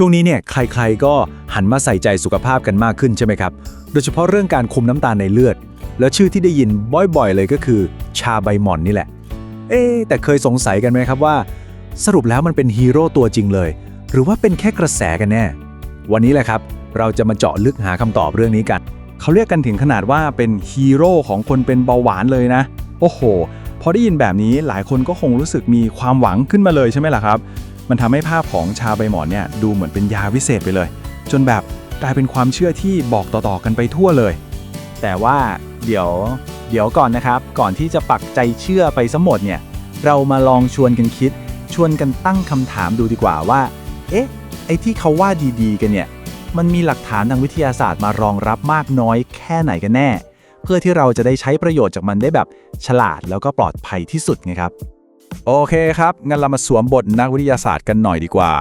ช่วงนี้เนี่ยใครๆก็หันมาใส่ใจสุขภาพกันมากขึ้นใช่ไหมครับ โดยเฉพาะเรื่องการคุมน้ำตาลในเลือด แล้วชื่อที่ได้ยินบ่อยๆ เลยก็คือ ชาใบหม่อนนี่แหละ เอ๊แต่เคยสงสัยกันไหมครับว่า สรุปแล้วมันเป็นฮีโร่ตัวจริงเลย หรือว่าเป็นแค่กระแสกันแน่ วันนี้แหละครับ เราจะมาเจาะลึกหาคำตอบเรื่องนี้กัน เขาเรียกกันถึงขนาดว่าเป็นฮีโร่ของคนเป็นเบาหวานเลยนะ โอ้โห พอได้ยินแบบนี้หลายคนก็คงรู้สึกมีความหวังขึ้นมาเลยใช่ไหมล่ะครับ มันทำให้ภาพของชาใบหมอนเนี่ยดูเหมือนเป็นยาวิเศษไปเลย จนแบบกลายเป็นความเชื่อที่บอกต่อๆกันไปทั่วเลย แต่ว่าเดี๋ยวเดี๋ยวก่อนนะครับ ก่อนที่จะปักใจเชื่อไปซะหมดเนี่ยเรามาลองชวนกันคิด ชวนกันตั้งคำถามดูดีกว่าว่า เอ๊ะ ไอ้ที่เขาว่าดีๆ กันเนี่ย มันมีหลักฐานทางวิทยาศาสตร์มารองรับมากน้อยแค่ไหนกันแน่ เพื่อที่เราจะได้ใช้ประโยชน์จากมันได้แบบฉลาดแล้วก็ปลอดภัยที่สุดไงครับ โอเคครับ งั้นเรามาสวมบทนักวิทยาศาสตร์กันหน่อยดีกว่า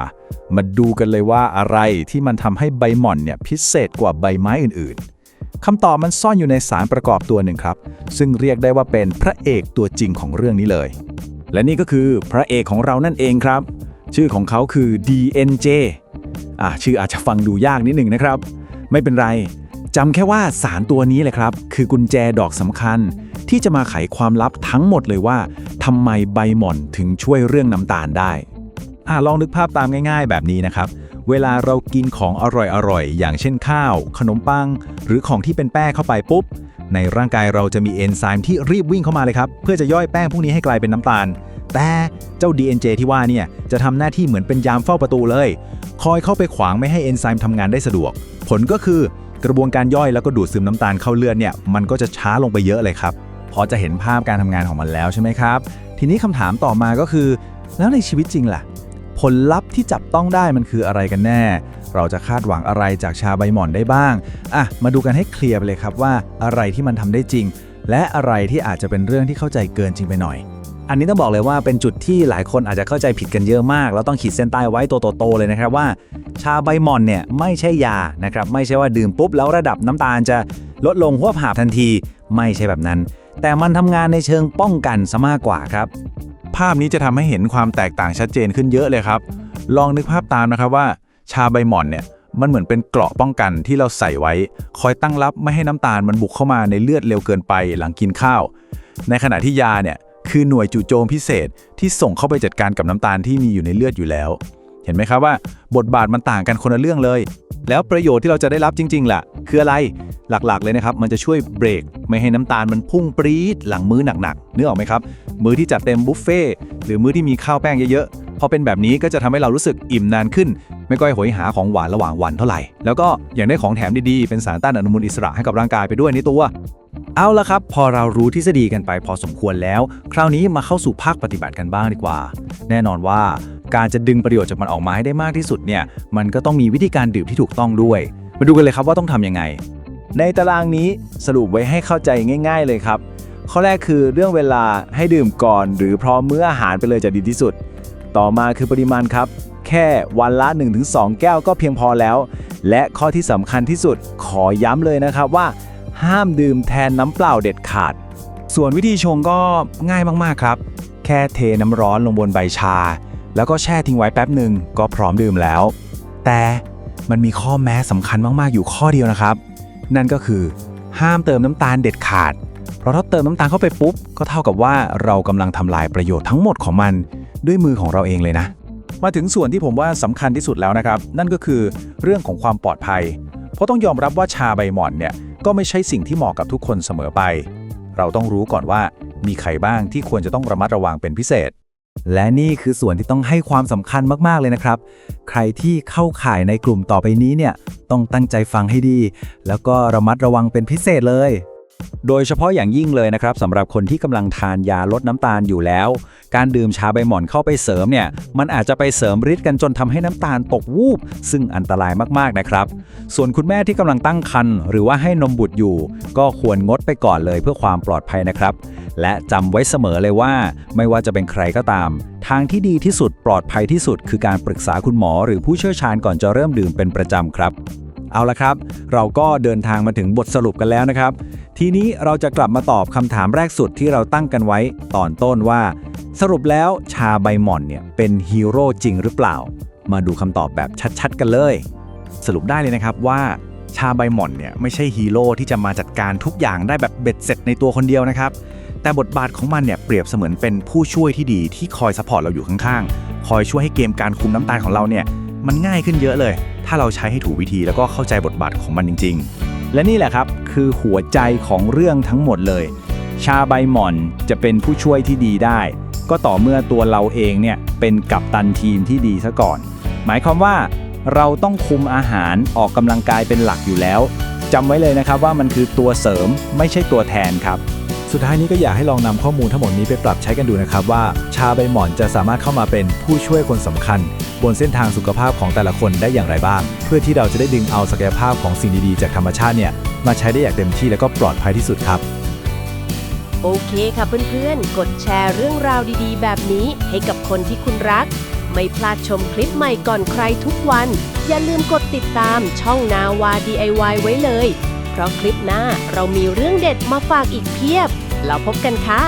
มาดูกันเลยว่าอะไรที่มันทำให้ใบหม่อนเนี่ยพิเศษกว่าใบไม้อื่นๆคำตอบมันซ่อนอยู่ในสารประกอบตัวหนึ่งครับ ซึ่งเรียกได้ว่าเป็นพระเอกตัวจริงของเรื่องนี้เลย และนี่ก็คือพระเอกของเรานั่นเองครับ ชื่อของเขาคือ DNJ อะชื่ออาจจะฟังดูยากนิดหนึ่งนะครับ ไม่เป็นไร จำแค่ว่าสารตัวนี้แหละครับ คือกุญแจดอกสำคัญ ที่จะมาไขความลับทั้งหมดเลยว่าทำไมใบหม่อนถึงช่วยเรื่องน้ำตาลได้อะลองนึกภาพตามง่าย ๆ แบบนี้นะครับ เวลาเรากินของอร่อยๆ อย่างเช่นข้าว ขนมปัง หรือของที่เป็นแป้งเข้าไปปุ๊บ ในร่างกายเราจะมีเอนไซม์ที่รีบวิ่งเข้ามาเลยครับ เพื่อจะย่อยแป้งพวกนี้ให้กลายเป็นน้ำตาล แต่เจ้า DNJ ที่ว่าเนี่ยจะทำหน้าที่เหมือนเป็นยามเฝ้าประตูเลย คอยเข้าไปขวางไม่ให้เอนไซม์ทำงานได้สะดวก ผลก็คือ กระบวนการย่อยแล้วก็ดูดซึมน้ำตาลเข้าเลือดเนี่ยมันก็จะช้าลงไปเยอะเลยครับพอจะเห็นภาพการทำงานของมันแล้วใช่ไหมครับ ทีนี้คำถามต่อมาก็คือ แล้วในชีวิตจริงล่ะ ผลลัพธ์ที่จับต้องได้มันคืออะไรกันแน่ เราจะคาดหวังอะไรจากชาใบหม่อนได้บ้างอะมาดูกันให้เคลียร์ไปเลยครับว่าอะไรที่มันทำได้จริง และอะไรที่อาจจะเป็นเรื่องที่เข้าใจเกินจริงไปหน่อย อันนี้ต้องบอกเลยว่าเป็นจุดที่หลายคนอาจจะเข้าใจผิดกันเยอะมาก แล้วต้องขีดเส้นใต้ไว้โตๆเลยนะครับว่า ชาใบหม่อนเนี่ยไม่ใช่ยานะครับไม่ใช่ว่าดื่มปุ๊บแล้วระดับน้ำตาลจะลดลงหัวบหาบทันที ไม่ใช่แบบนั้น แต่มันทำงานในเชิงป้องกันซะมากกว่าครับ ภาพนี้จะทำให้เห็นความแตกต่างชัดเจนขึ้นเยอะเลยครับ ลองนึกภาพตามนะครับว่า ชาใบหม่อนเนี่ยมันเหมือนเป็นเกราะป้องกันที่เราใส่ไว้ คอยตั้งรับไม่ให้น้ำตาลมันบุกเข้ามาในเลือดเร็วเกินไปหลังกินข้าว ในขณะที่ยาเนี่ย คือหน่วยจู่โจมพิเศษที่ส่งเข้าไปจัดการกับน้ำตาลที่มีอยู่ในเลือดอยู่แล้ว เห็นไหมครับว่า บทบาทมันต่างกันคนละเรื่องเลย แล้วประโยชน์ที่เราจะได้รับจริงๆล่ะ คืออะไรหลักๆเลยนะครับ มันจะช่วยเบรก ไม่ให้น้ำตาลมันพุ่งปรี๊ดหลังมื้อหนักๆเนึกอออกไหมครับ มื้อที่จัดเต็มบุฟเฟ่หรือมื้อที่มีข้าวแป้งเยอะๆพอเป็นแบบนี้ก็จะทำให้เรารู้สึกอิ่มนานขึ้น ไม่ก้อยโหยหาของหวานระหว่างวันเท่าไหร่ แล้วก็อย่างได้ของแถมดีๆเป็นสารต้านอนุมูลอิสระให้กับร่างกายไปด้วยในตัว เอาละครับ พอเรารู้ทฤษฎีกันไปพอสมควรแล้ว คราวนี้มาเข้าสู่ภาคปฏิบัติกันบ้างดีกว่า แน่นอนว่าการจะดึงประโยชน์จากมันออกมาให้ได้มากที่สุดเนี่ยมันก็ต้องมีวิธีการดื่มที่ถูกต้องด้วย มาดูกันเลยครับว่าต้องทำยังไง ในตารางนี้สรุปไว้ให้เข้าใจง่าย ๆ เลยครับ ข้อแรกคือเรื่องเวลาให้ดื่มก่อน หรือพร้อมมื้ออาหารไปเลยจะดีที่สุด ต่อมาคือปริมาณครับ แค่วันละ 1-2 แก้วก็เพียงพอแล้ว และข้อที่สำคัญที่สุดขอย้ำเลยนะครับว่า ห้ามดื่มแทนน้ำเปล่าเด็ดขาด ส่วนวิธีชงก็ง่ายมากๆครับ แค่เทน้ำร้อนลงบนใบชา แล้วก็แช่ทิ้งไว้แป๊บหนึ่งก็พร้อมดื่มแล้ว แต่มันมีข้อแม้สำคัญมากๆอยู่ข้อเดียวนะครับ นั่นก็คือ ห้ามเติมน้ำตาลเด็ดขาด เพราะถ้าเติมน้ำตาลเข้าไปปุ๊บ ก็เท่ากับว่าเรากำลังทำลายประโยชน์ทั้งหมดของมันด้วยมือของเราเองเลยนะ มาถึงส่วนที่ผมว่าสำคัญที่สุดแล้วนะครับ นั่นก็คือเรื่องของความปลอดภัย เพราะต้องยอมรับว่าชาใบหม่อนเนี่ย ก็ไม่ใช่สิ่งที่เหมาะกับทุกคนเสมอไป เราต้องรู้ก่อนว่ามีใครบ้างที่ควรจะต้องระมัดระวังเป็นพิเศษ และนี่คือส่วนที่ต้องให้ความสำคัญมากๆเลยนะครับ ใครที่เข้าข่ายในกลุ่มต่อไปนี้เนี่ยต้องตั้งใจฟังให้ดี แล้วก็ระมัดระวังเป็นพิเศษเลย โดยเฉพาะอย่างยิ่งเลยนะครับสำหรับคนที่กำลังทานยาลดน้ำตาลอยู่แล้ว การดื่มชาใบหม่อนเข้าไปเสริมเนี่ย มันอาจจะไปเสริมฤทธิ์กันจนทำให้น้ำตาลตกวูบ ซึ่งอันตรายมากๆนะครับ ส่วนคุณแม่ที่กำลังตั้งครรภ์หรือว่าให้นมบุตรอยู่ ก็ควรงดไปก่อนเลยเพื่อความปลอดภัยนะครับ และจำไว้เสมอเลยว่า ไม่ว่าจะเป็นใครก็ตาม ทางที่ดีที่สุดปลอดภัยที่สุด คือการปรึกษาคุณหมอ หรือผู้เชี่ยวชาญก่อนจะเริ่มดื่มเป็นประจำครับ เอาละครับ เราก็เดินทางมาถึงบทสรุปกันแล้วนะครับ ทีนี้เราจะกลับมาตอบคำถามแรกสุดที่เราตั้งกันไว้ตอนต้นว่า สรุปแล้วชาใบหม่อนเนี่ยเป็นฮีโร่จริงหรือเปล่า มาดูคำตอบแบบชัดๆ กันเลย สรุปได้เลยนะครับว่าชาใบหม่อนเนี่ยไม่ใช่ฮีโร่ที่จะมาจัดการทุกอย่างได้แบบเบ็ดเสร็จในตัวคนเดียวนะครับ แต่บทบาทของมันเนี่ยเปรียบเสมือนเป็นผู้ช่วยที่ดีที่คอยซัพพอร์ตเราอยู่ข้างๆ คอยช่วยให้เกมการคุมน้ำตาลของเราเนี่ยมันง่ายขึ้นเยอะเลย ถ้าเราใช้ให้ถูกวิธีแล้วก็เข้าใจบทบาทของมันจริง ๆ และนี่แหละครับคือหัวใจของเรื่องทั้งหมดเลย ชาใบหม่อนจะเป็นผู้ช่วยที่ดีได้ ก็ต่อเมื่อตัวเราเองเนี่ยเป็นกัปตันทีมที่ดีซะก่อน หมายความว่าเราต้องคุมอาหารออกกำลังกายเป็นหลักอยู่แล้วจำไว้เลยนะครับว่ามันคือตัวเสริมไม่ใช่ตัวแทนครับสุดท้ายนี้ก็อยากให้ลองนำข้อมูลทั้งหมดนี้ไปปรับใช้กันดูนะครับว่า ชาใบหม่อนจะสามารถเข้ามาเป็นผู้ช่วยคนสำคัญ บนเส้นทางสุขภาพของแต่ละคนได้อย่างไรบ้าง เพื่อที่เราจะได้ดึงเอาศักยภาพของสิ่งดีๆ จากธรรมชาติเนี่ยมาใช้ได้อย่างเต็มที่และก็ปลอดภัยที่สุดครับ โอเคค่ะเพื่อนๆ กดแชร์เรื่องราวดีๆ แบบนี้ให้กับคนที่คุณรัก ไม่พลาดชมคลิปใหม่ก่อนใครทุกวัน อย่าลืมกดติดตามช่องนาวา DIY ไว้เลย เพราะคลิปหน้าเรามีเรื่องเด็ดมาฝากอีกเพียบ แล้วพบกันค่ะ